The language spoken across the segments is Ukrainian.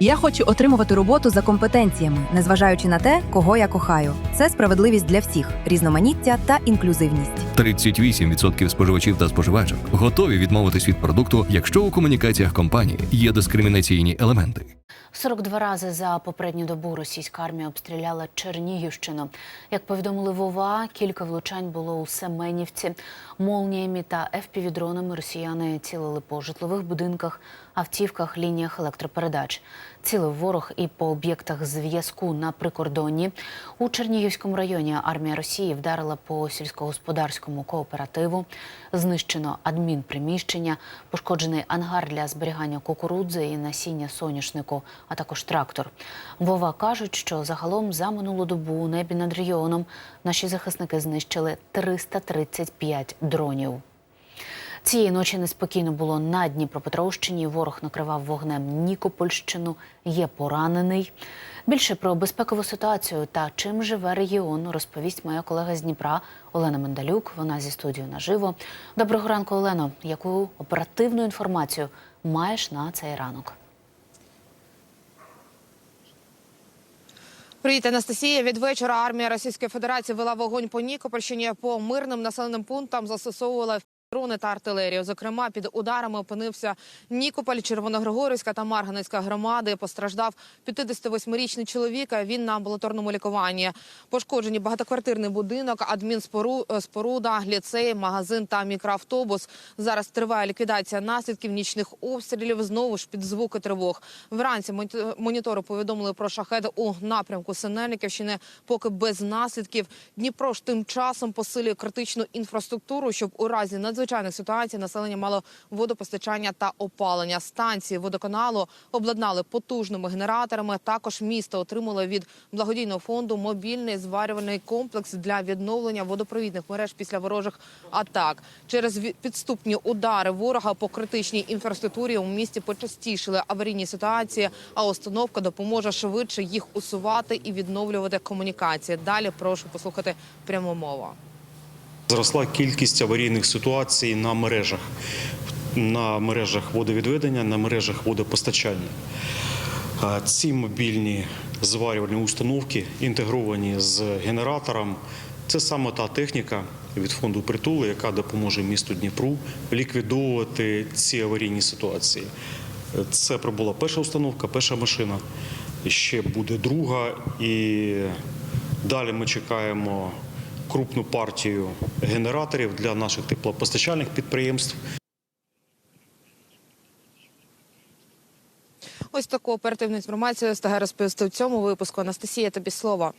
Я хочу отримувати роботу за компетенціями, незважаючи на те, кого я кохаю. Це справедливість для всіх, різноманіття та інклюзивність. 38% споживачів та споживачок готові відмовитись від продукту, якщо у комунікаціях компанії є дискримінаційні елементи. 42 рази за попередню добу російська армія обстріляла Чернігівщину. Як повідомили ВОВА, кілька влучань було у Семенівці. Молніями та ФПВ-дронами росіяни цілили по житлових будинках, автівках, лініях електропередач. Цілив ворог і по об'єктах зв'язку на прикордонні. У Чернігівському районі армія Росії вдарила по сільськогосподарському кооперативу. Знищено адмінприміщення, пошкоджений ангар для зберігання кукурудзи і насіння соняшнику, а також трактор. Вова кажуть, що загалом за минулу добу у небі над регіоном наші захисники знищили 335 дронів. Цієї ночі неспокійно було на Дніпропетровщині. Ворог накривав вогнем Нікопольщину. Є поранений. Більше про безпекову ситуацію та чим живе регіон розповість моя колега з Дніпра Олена Мендалюк. Вона зі студією наживо. Доброго ранку, Олено. Яку оперативну інформацію маєш на цей ранок? Привіт, Анастасія. Від вечора армія Російської Федерації вела вогонь по Нікопольщині по мирним населеним пунктам. Застосовувала дрони та артилерію. Зокрема, під ударами опинився Нікополь, Червоногригорівська та Марганецька громади. Постраждав 58-річний чоловік. Він на амбулаторному лікуванні. Пошкоджені багатоквартирний будинок, адмінспоруда, ліцей, магазин та мікроавтобус. Зараз триває ліквідація наслідків нічних обстрілів. Знову ж під звуки тривог. Вранці моніто- монітори повідомили про шахеди у напрямку Синельниківщини, поки без наслідків. Дніпро ж тим часом посилює критичну інфраструктуру, щоб у разі надзвичайних ситуацій населення мало водопостачання та опалення. Станції водоканалу обладнали потужними генераторами. Також місто отримало від благодійного фонду мобільний зварювальний комплекс для відновлення водопровідних мереж після ворожих атак. Через підступні удари ворога по критичній інфраструктурі у місті почастішили аварійні ситуації. А установка допоможе швидше їх усувати і відновлювати комунікації. Далі прошу послухати пряму мову. Зросла кількість аварійних ситуацій на мережах, на мережах водовідведення, на мережах водопостачання. Ці мобільні зварювальні установки інтегровані з генератором. Це саме та техніка від фонду притулу, яка допоможе місту Дніпру ліквідовувати ці аварійні ситуації. Це прибула перша установка, перша машина. Ще буде друга, і далі ми чекаємо крупну партію генераторів для наших теплопостачальних підприємств. Ось таку оперативну інформацію стає розповісти у цьому випуску. Анастасія, тобі слово.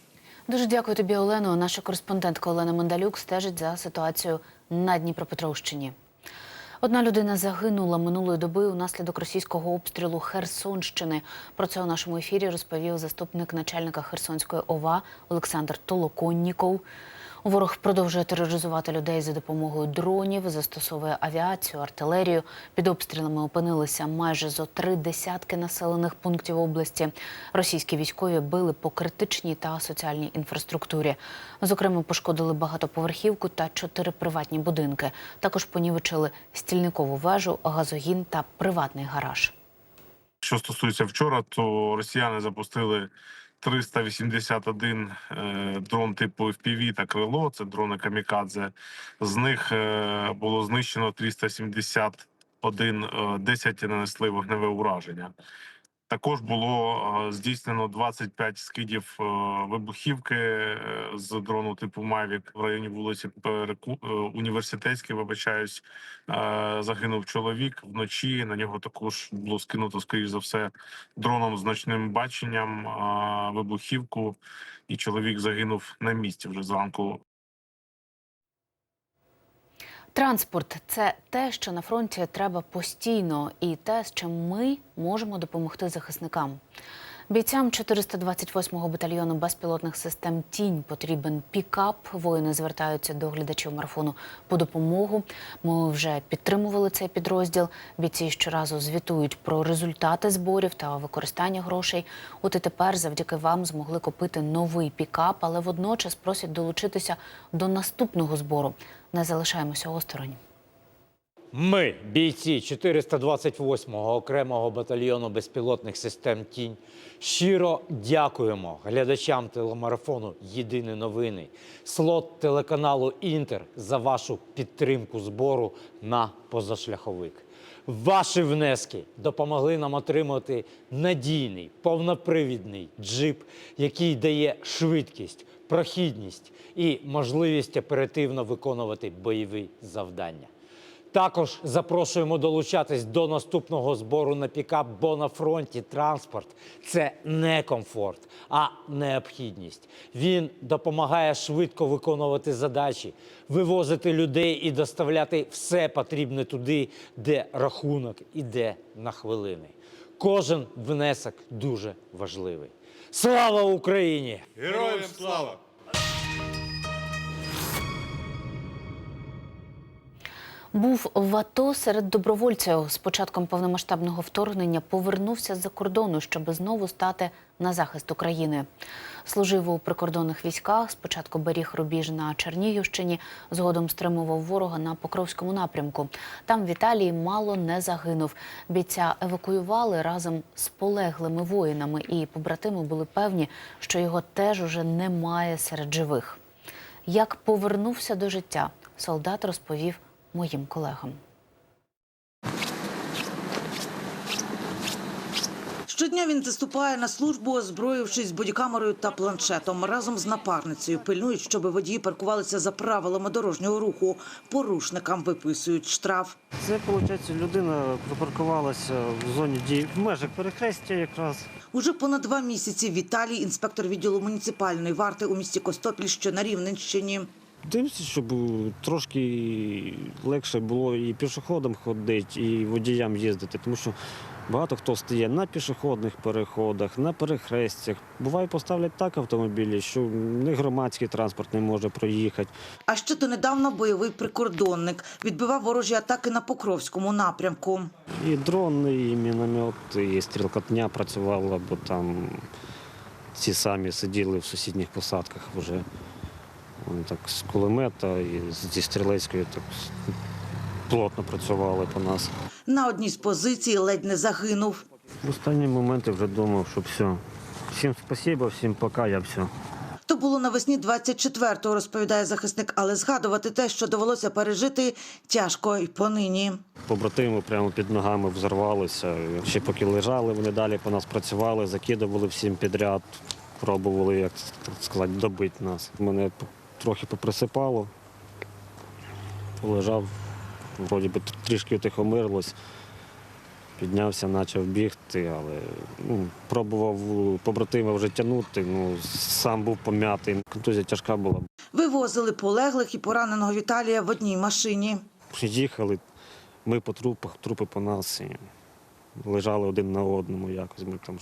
Дуже дякую тобі, Олено. Наша кореспондентка Олена Мандалюк стежить за ситуацією на Дніпропетровщині. Одна людина загинула минулої доби унаслідок російського обстрілу Херсонщини. Про це у нашому ефірі розповів заступник начальника Херсонської ОВА Олександр Толоконніков. Ворог продовжує тероризувати людей за допомогою дронів, застосовує авіацію, артилерію. Під обстрілами опинилися майже зо три десятки населених пунктів області. Російські військові били по критичній та соціальній інфраструктурі. Зокрема, пошкодили багатоповерхівку та чотири приватні будинки. Також понівечили стільникову вежу, газогін та приватний гараж. Що стосується вчора, то росіяни запустили 381 е, дрон типу FPV та крило. Це дрони камікадзе. З них е, було знищено 371, один 10 нанесли вогневе ураження. Також було е, здійснено 25 скидів е, вибухівки е, з дрону типу Мавік в районі вулиці Переку... Університетській. Вибачаюсь, загинув чоловік вночі. На нього також було скинуто, скоріш за все, дроном з ночним баченням вибухівку, і чоловік загинув на місці вже зранку. Транспорт це те, що на фронті треба постійно, і те, з чим ми можемо допомогти захисникам. Бійцям 428-го батальйону безпілотних систем Тінь потрібен пікап. Воїни звертаються до глядачів марафону по допомогу. Ми вже підтримували цей підрозділ. Бійці щоразу звітують про результати зборів та використання грошей. От і тепер, завдяки вам, змогли купити новий пікап, але водночас просять долучитися до наступного збору. Не залишаємося осторонь. Ми, бійці 428-го окремого батальйону безпілотних систем Тінь, щиро дякуємо глядачам телемарафону Єдині новини, слот телеканалу Інтер за вашу підтримку збору на позашляховик. Ваші внески допомогли нам отримати надійний повнопривідний джип, який дає швидкість, прохідність і можливість оперативно виконувати бойові завдання. Також запрошуємо долучатись до наступного збору на пікап, бо на фронті транспорт це не комфорт, а необхідність. Він допомагає швидко виконувати задачі, вивозити людей і доставляти все потрібне туди, де рахунок іде на хвилини. Кожен внесок дуже важливий. Слава Україні! Героям слава! Був в АТО серед добровольців. З початком повномасштабного вторгнення повернувся з-за кордону, щоб знову стати на захист України. Служив у прикордонних військах. Спочатку беріг рубіж на Чернігівщині, згодом стримував ворога на Покровському напрямку. Там в Італії мало не загинув. Бійця евакуювали разом з полеглими воїнами, і побратими були певні, що його теж уже немає серед живих. Як повернувся до життя, солдат розповів моїм колегам. Щодня він заступає на службу, озброївшись бодікамерою та планшетом. Разом з напарницею пильнують, щоб водії паркувалися за правилами дорожнього руху. Порушникам виписують штраф. Це, виходить, людина припаркувалася в зоні дії в межах перехрестя якраз. Уже понад два місяці Віталій, інспектор відділу муніципальної варти у місті Костопіль, що на Рівненщині. Дивимося, щоб трошки легше було і пішоходам ходити, і водіям їздити, тому що багато хто стає на пішохідних переходах, на перехрестях. Буває, поставлять так автомобілі, що не громадський транспорт не може проїхати. А ще донедавна бойовий прикордонник відбивав ворожі атаки на Покровському напрямку. І дрони, і міномет, і стрілкотня працювала, бо там ці самі сиділи в сусідніх посадках вже. Так з кулемета і зі стрілецької так плотно працювали по нас. На одній з позицій ледь не загинув. В останні моменти вже думав, що все. Всім спасибо, всім пока, я все. То було навесні 24-го, розповідає захисник, але згадувати те, що довелося пережити, тяжко і понині. Побратими прямо під ногами взорвалися. Ще поки лежали, вони далі по нас працювали, закидували всім підряд, пробували, як так сказати, добити нас. Мене трохи поприсипало, полежав, вроді би трішки утихомирилось. Піднявся, почав бігти, але ну, пробував побратима вже тягнути, ну, сам був пом'ятий. Контузія тяжка була. Вивозили полеглих і пораненого Віталія в одній машині. Їхали, ми по трупах, трупи по нас. І лежали один на одному якось. Ми там,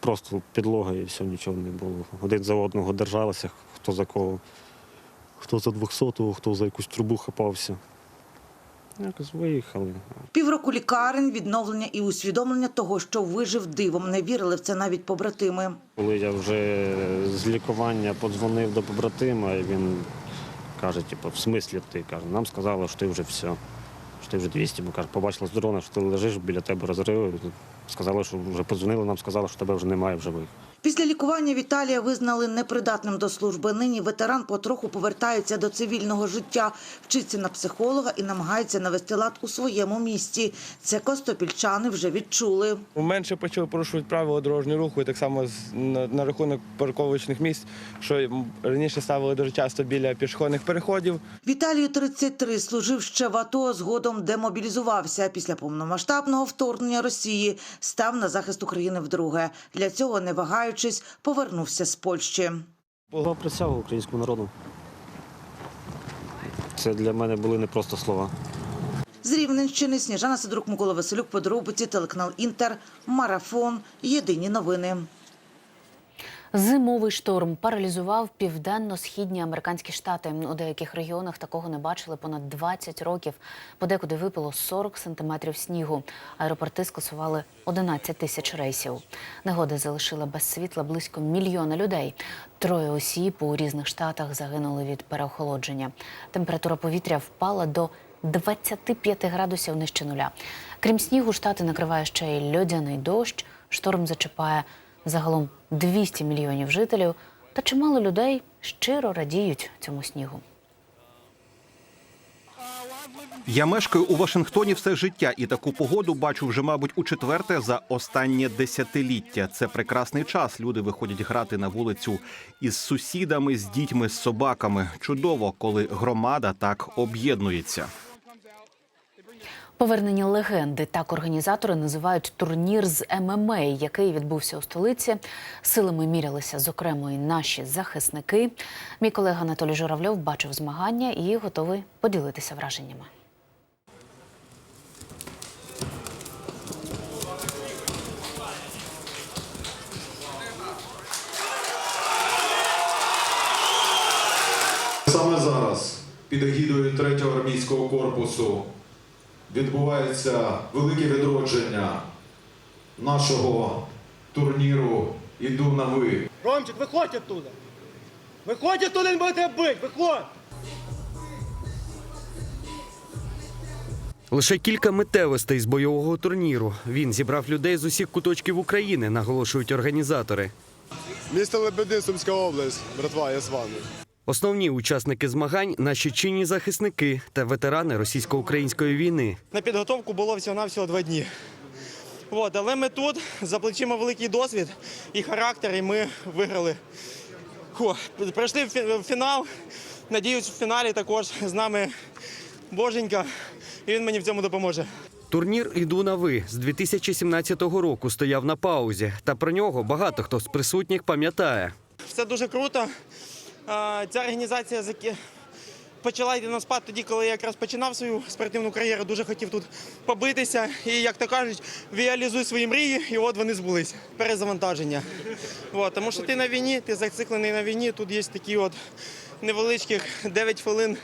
просто підлога і все, нічого не було. Один за одного держалися, хто за кого. Хто за 200-го, хто за якусь трубу хапався. Якось виїхали. Півроку лікарень, відновлення і усвідомлення того, що вижив дивом. Не вірили в це навіть побратими. Коли я вже з лікування подзвонив до побратима, і він каже, типу, в смислі ти каже, нам сказали, що ти вже все. Що ти вже 200, бо каже, побачила з дрона, що ти лежиш біля тебе розриви. Сказали, що вже подзвонили, нам сказали, що тебе вже немає в живих. Після лікування Віталія визнали непридатним до служби. Нині ветеран потроху повертається до цивільного життя, вчиться на психолога і намагається навести лад у своєму місті. Це костопільчани вже відчули. Менше почали порушувати правила дорожнього руху, і так само на, рахунок парковочних місць, що раніше ставили дуже часто біля пішохідних переходів. Віталію 33, служив ще в АТО, згодом демобілізувався. Після повномасштабного вторгнення Росії став на захист України вдруге. Для цього, не вагаючись, повернувся з Польщі. Була присягу українському народу. Це для мене були не просто слова. З Рівненщини Сніжана Сидорук, Микола Василюк, подробиці, телеканал Інтер, Марафон, Єдині новини. Зимовий шторм паралізував південно-східні американські штати. У деяких регіонах такого не бачили понад 20 років. Подекуди випало 40 сантиметрів снігу. Аеропорти скасували 11 тисяч рейсів. Негода залишила без світла близько мільйона людей. Троє осіб у різних штатах загинули від переохолодження. Температура повітря впала до 25 градусів нижче нуля. Крім снігу, штати накриває ще й льодяний дощ. Шторм зачіпає загалом 200 мільйонів жителів. Та чимало людей щиро радіють цьому снігу. Я мешкаю у Вашингтоні все життя, і таку погоду бачу вже, мабуть, у четверте за останнє десятиліття. Це прекрасний час. Люди виходять грати на вулицю із сусідами, з дітьми, з собаками. Чудово, коли громада так об'єднується. Повернення легенди так організатори називають турнір з ММА, який відбувся у столиці. Силами мірялися, зокрема, і наші захисники. Мій колега Анатолій Журавльов бачив змагання і готовий поділитися враженнями. Саме зараз під егідою 3-го армійського корпусу відбувається велике відродження нашого турніру Іду на ви. Ромчик, виходь оттуда! Виходь оттуда, не будете бити! Виходь! Лише кілька митевостей з бойового турніру. Він зібрав людей з усіх куточків України, наголошують організатори. Місто Лебедин, Сумська область. Братва, я з вами. Основні учасники змагань наші чинні захисники та ветерани російсько-української війни. На підготовку було всього-навсього два дні. От, але ми тут, за плечима великий досвід і характер, і ми виграли. Фу, пройшли в в фінал. Надіюсь, в фіналі також з нами Боженька, і він мені в цьому допоможе. Турнір «Іду на ви» з 2017 року стояв на паузі, та про нього багато хто з присутніх пам'ятає. Все дуже круто. Ця організація почала йти на спад тоді, коли я якраз починав свою спортивну кар'єру. Дуже хотів тут побитися. І, як то кажуть, реалізуй свої мрії, і от вони збулись. Перезавантаження. От, тому що ти на війні, ти зациклений на війні. Тут є такі от невеличких 9 хвилин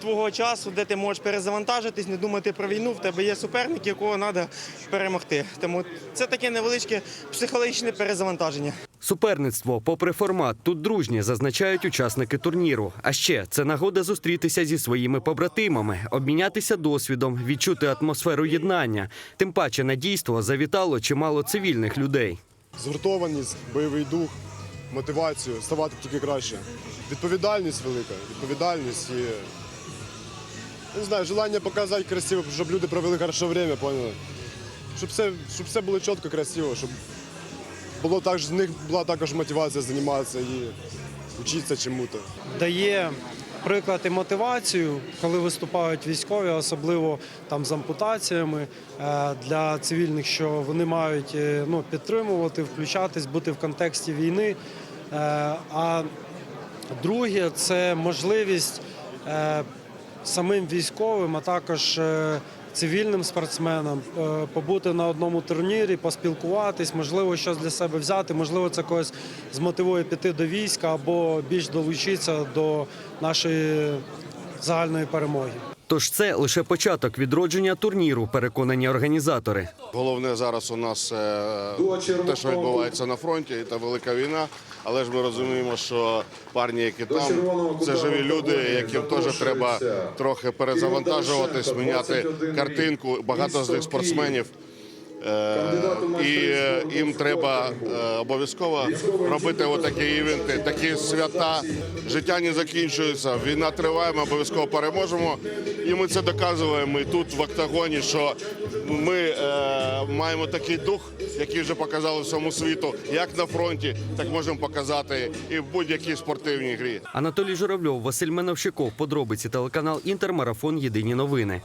твого часу, де ти можеш перезавантажитись, не думати про війну. В тебе є суперник, якого треба перемогти. Тому це таке невеличке психологічне перезавантаження. Суперництво, попри формат, тут дружні, зазначають учасники турніру. А ще це нагода зустрітися зі своїми побратимами, обмінятися досвідом, відчути атмосферу єднання. Тим паче на дійство завітало чимало цивільних людей. Згуртованість, бойовий дух, мотивацію, ставати тільки краще. Відповідальність велика, відповідальність і не знаю, желання показати красиво, щоб люди провели хороше время, поняли? Щоб все, щоб все було чітко, красиво, щоб було так, в них була також мотивація займатися і вчитися чому-то. дає приклад і мотивацію, коли виступають військові, особливо там з ампутаціями е, для цивільних, що вони мають е, ну, підтримувати, включатись, бути в контексті війни. Е, А друге це можливість самим військовим, а також цивільним спортсменам е, побути на одному турнірі, поспілкуватись, можливо, щось для себе взяти, можливо, це когось змотивує піти до війська або більш долучитися до нашої загальної перемоги. Тож це лише початок відродження турніру, переконані організатори. Головне зараз у нас е, те, що відбувається на фронті, це велика війна. Але ж ми розуміємо, що парні, які там, це живі люди, яким теж треба трохи перезавантажуватись, міняти картинку. Багато з них спортсменів. Е, І е, їм треба е, обов'язково робити отакі івенти, такі свята. Життя не закінчується, війна триває, ми обов'язково переможемо. І ми це доказуємо і тут в октагоні, що ми маємо такий дух, який вже показали всьому світу, як на фронті, так можемо показати і в будь-якій спортивній грі. Анатолій Журавльов, Василь Меновщиков. Подробиці телеканал Інтермарафон Єдині новини.